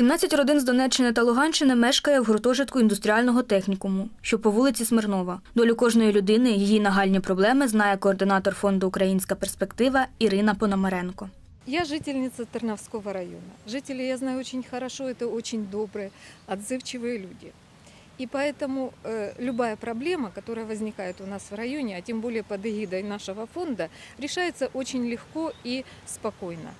17 родин з Донеччини та Луганщини мешкає в гуртожитку індустріального технікуму, що по вулиці Смирнова. Долю кожної людини, її нагальні проблеми знає координатор фонду Українська перспектива Ірина Пономаренко. Я жительница Терновского района. Жители я знаю очень хорошо, это очень добрые, отзывчивые люди. И поэтому э, любая проблема, которая возникает у нас в районе, а тем более под эгидой нашего фонда, решается очень легко и спокойно.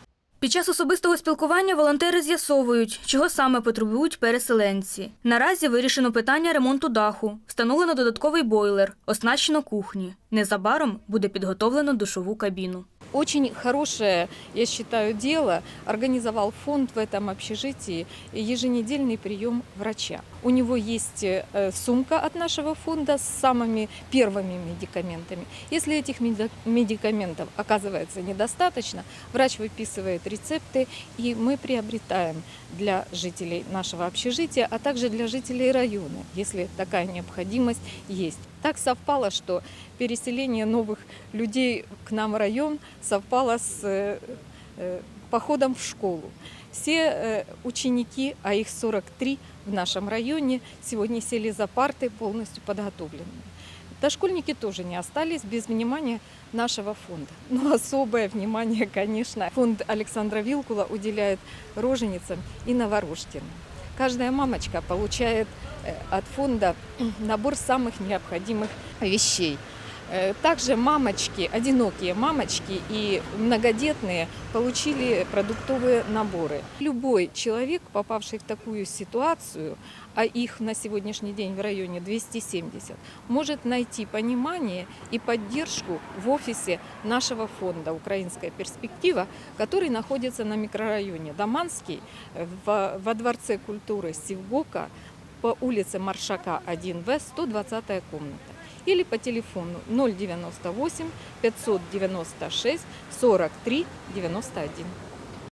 Під час особистого спілкування волонтери з'ясовують, чого саме потребують переселенці. Наразі вирішено питання ремонту даху, встановлено додатковий бойлер, оснащено кухні. Незабаром буде підготовлено душову кабіну. Очень хорошее, я считаю, дело организовал фонд в этом общежитии еженедельный прием врача. У него есть э, сумка от нашего фонда с самыми первыми медикаментами. Если этих меди- медикаментов оказывается недостаточно, врач выписывает рецепты, и мы приобретаем для жителей нашего общежития, а также для жителей района, если такая необходимость есть. Так совпало, что переселение новых людей к нам в район совпало с э, э, походом в школу. Все э, ученики, а их 43 в нашем районе, сегодня сели за парты полностью подготовленные. Дошкольники тоже не остались без внимания нашего фонда. Но особое внимание, конечно, фонд Александра Вилкула уделяет роженицам и новорожденным. Каждая мамочка получает от фонда набор самых необходимых вещей. Э, Также мамочки, одинокие мамочки и многодетные получили продуктовые наборы. Любой человек, попавший в такую ситуацию, а их на сегодняшний день в районе 270, может найти понимание и поддержку в офисе нашего фонда «Украинская перспектива», который находится на микрорайоне Даманский, э, во Дворце культуры Сивгока, по улице Маршака 1В, 120 комната. Или по телефону 098 596 43 91.